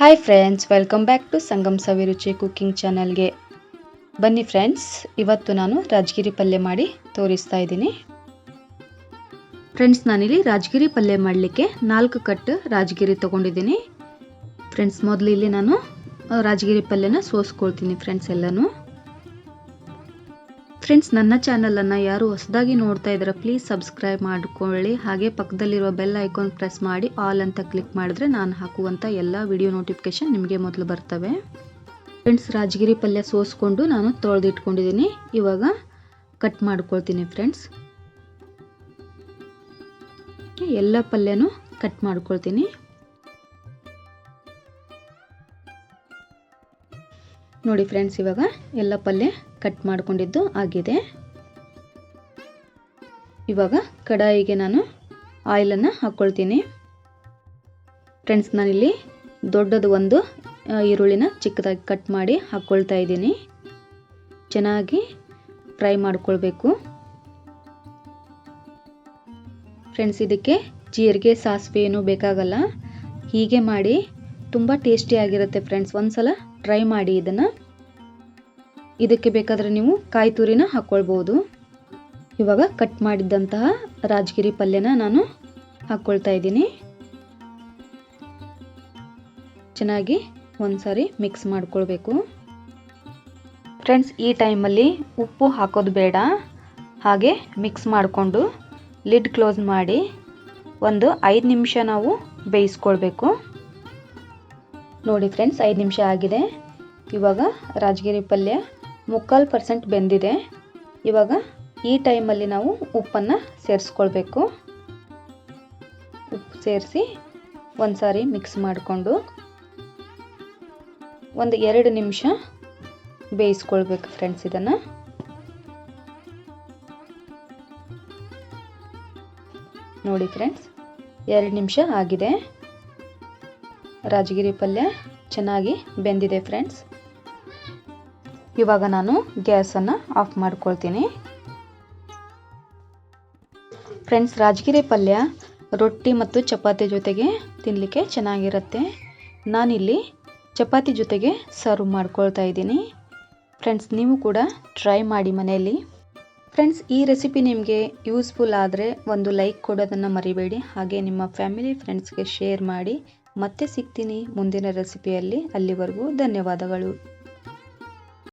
Hi friends welcome back to Sangam Saviruchi cooking ಚಾನಲ್ಗೆ ಬನ್ನಿ friends ಇವತ್ತು ನಾನು ರಾಜಗಿರಿ ಪಲ್ಯ ಮಾಡಿ ತೋರಿಸ್ತಾ ಇದ್ದೀನಿ. ಫ್ರೆಂಡ್ಸ್ ನಾನಿಲ್ಲಿ ರಾಜಗಿರಿ ಪಲ್ಯ ಮಾಡಲಿಕ್ಕೆ ನಾಲ್ಕು ಕಟ್ಟು ರಾಜಗಿರಿ ತೊಗೊಂಡಿದ್ದೀನಿ. ಫ್ರೆಂಡ್ಸ್ ಮೊದಲು ಇಲ್ಲಿ ನಾನು, ರಾಜಗಿರಿ ಪಲ್ಯನ ಸೋಸ್ಕೊಳ್ತೀನಿ ಫ್ರೆಂಡ್ಸ್ ಎಲ್ಲನೂ. ಫ್ರೆಂಡ್ಸ್, ನನ್ನ ಚಾನಲನ್ನು ಯಾರು ಹೊಸದಾಗಿ ನೋಡ್ತಾ ಇದ್ದಾರೆ ಪ್ಲೀಸ್ ಸಬ್ಸ್ಕ್ರೈಬ್ ಮಾಡಿಕೊಳ್ಳಿ. ಹಾಗೆ ಪಕ್ಕದಲ್ಲಿರುವ ಬೆಲ್ ಐಕಾನ್ ಪ್ರೆಸ್ ಮಾಡಿ ಆಲ್ ಅಂತ ಕ್ಲಿಕ್ ಮಾಡಿದ್ರೆ ನಾನು ಹಾಕುವಂಥ ಎಲ್ಲ ವಿಡಿಯೋ ನೋಟಿಫಿಕೇಶನ್ ನಿಮಗೆ ಮೊದಲು ಬರ್ತವೆ. ಫ್ರೆಂಡ್ಸ್, ರಾಜಗಿರಿ ಪಲ್ಯ ಸೋಸ್ಕೊಂಡು ನಾನು ತೊಳೆದಿಟ್ಕೊಂಡಿದ್ದೀನಿ. ಇವಾಗ ಕಟ್ ಮಾಡ್ಕೊಳ್ತೀನಿ ಫ್ರೆಂಡ್ಸ್ ಎಲ್ಲ ಪಲ್ಯನೂ ಕಟ್ ಮಾಡ್ಕೊಳ್ತೀನಿ. ನೋಡಿ ಫ್ರೆಂಡ್ಸ್, ಇವಾಗ ಎಲ್ಲ ಪಲ್ಯ ಕಟ್ ಮಾಡ್ಕೊಂಡಿದ್ದು ಆಗಿದೆ. ಇವಾಗ ಕಡಾಯಿಗೆ ನಾನು ಆಯಿಲನ್ನು ಹಾಕ್ಕೊಳ್ತೀನಿ. ಫ್ರೆಂಡ್ಸ್, ನಾನಿಲ್ಲಿ ದೊಡ್ಡದು ಒಂದು ಈರುಳ್ಳಿನ ಚಿಕ್ಕದಾಗಿ ಕಟ್ ಮಾಡಿ ಹಾಕ್ಕೊಳ್ತಾ ಇದ್ದೀನಿ. ಚೆನ್ನಾಗಿ ಫ್ರೈ ಮಾಡಿಕೊಳ್ಬೇಕು. ಫ್ರೆಂಡ್ಸ್, ಇದಕ್ಕೆ ಜೀರಿಗೆ, ಸಾಸಿವೆ ಏನೂ ಬೇಕಾಗಲ್ಲ. ಹೀಗೆ ಮಾಡಿ ತುಂಬ ಟೇಸ್ಟಿಯಾಗಿರುತ್ತೆ ಫ್ರೆಂಡ್ಸ್. ಒಂದು ಸಲ ಟ್ರೈ ಮಾಡಿ ಇದನ್ನು. ಇದಕ್ಕೆ ಬೇಕಾದರೆ ನೀವು ಕಾಯಿ ತುರಿನ ಹಾಕ್ಕೊಳ್ಬೋದು ಇವಾಗ ಕಟ್ ಮಾಡಿದ್ದಂತಹ ರಾಜಗಿರಿ ಪಲ್ಯನ ನಾನು ಹಾಕ್ಕೊಳ್ತಾ ಇದ್ದೀನಿ. ಚೆನ್ನಾಗಿ ಒಂದ್ಸಾರಿ ಮಿಕ್ಸ್ ಮಾಡ್ಕೊಳ್ಬೇಕು. ಫ್ರೆಂಡ್ಸ್, ಈ ಟೈಮಲ್ಲಿ ಉಪ್ಪು ಹಾಕೋದು ಬೇಡ. ಹಾಗೆ ಮಿಕ್ಸ್ ಮಾಡಿಕೊಂಡು ಲಿಡ್ ಕ್ಲೋಸ್ ಮಾಡಿ ಒಂದು ಐದು ನಿಮಿಷ ನಾವು ಬೇಯಿಸ್ಕೊಳ್ಬೇಕು. ನೋಡಿ ಫ್ರೆಂಡ್ಸ್, ಐದು ನಿಮಿಷ ಆಗಿದೆ. ಇವಾಗ ರಾಜಗಿರಿ ಪಲ್ಯ ಮುಕ್ಕಾಲು ಪರ್ಸೆಂಟ್ ಬೆಂದಿದೆ. ಇವಾಗ ಈ ಟೈಮಲ್ಲಿ ನಾವು ಉಪ್ಪನ್ನು ಸೇರಿಸ್ಕೊಳ್ಬೇಕು. ಉಪ್ಪು ಸೇರಿಸಿ ಒಂದು ಸಾರಿ ಮಿಕ್ಸ್ ಮಾಡಿಕೊಂಡು ಒಂದು ಎರಡು ನಿಮಿಷ ಬೇಯಿಸ್ಕೊಳ್ಬೇಕು ಫ್ರೆಂಡ್ಸ್ ಇದನ್ನು. ನೋಡಿ ಫ್ರೆಂಡ್ಸ್, ಎರಡು ನಿಮಿಷ ಆಗಿದೆ. ರಾಜಗಿರಿ ಪಲ್ಯ ಚೆನ್ನಾಗಿ ಬೆಂದಿದೆ ಫ್ರೆಂಡ್ಸ್. ಇವಾಗ ನಾನು ಗ್ಯಾಸನ್ನು ಆಫ್ ಮಾಡ್ಕೊಳ್ತೀನಿ. ಫ್ರೆಂಡ್ಸ್ ರಾಜಗಿರಿ ಪಲ್ಯ ರೊಟ್ಟಿ ಮತ್ತು ಚಪಾತಿ ಜೊತೆಗೆ ತಿನ್ನಲಿಕ್ಕೆ ಚೆನ್ನಾಗಿರುತ್ತೆ. ನಾನಿಲ್ಲಿ ಚಪಾತಿ ಜೊತೆಗೆ ಸರ್ವ್ ಮಾಡ್ಕೊಳ್ತಾ ಇದ್ದೀನಿ. ಫ್ರೆಂಡ್ಸ್ ನೀವು ಕೂಡ ಟ್ರೈ ಮಾಡಿ ಮನೆಯಲ್ಲಿ. ಫ್ರೆಂಡ್ಸ್ ಈ ರೆಸಿಪಿ ನಿಮಗೆ ಯೂಸ್ಫುಲ್ ಆದರೆ ಒಂದು ಲೈಕ್ ಕೊಡೋದನ್ನು ಮರಿಬೇಡಿ. ಹಾಗೆ ನಿಮ್ಮ ಫ್ಯಾಮಿಲಿ ಫ್ರೆಂಡ್ಸ್ಗೆ ಶೇರ್ ಮಾಡಿ. ಮತ್ತೆ ಸಿಗ್ತೀನಿ ಮುಂದಿನ ರೆಸಿಪಿಯಲ್ಲಿ ಅಲ್ಲಿವರೆಗೂ ಧನ್ಯವಾದಗಳು.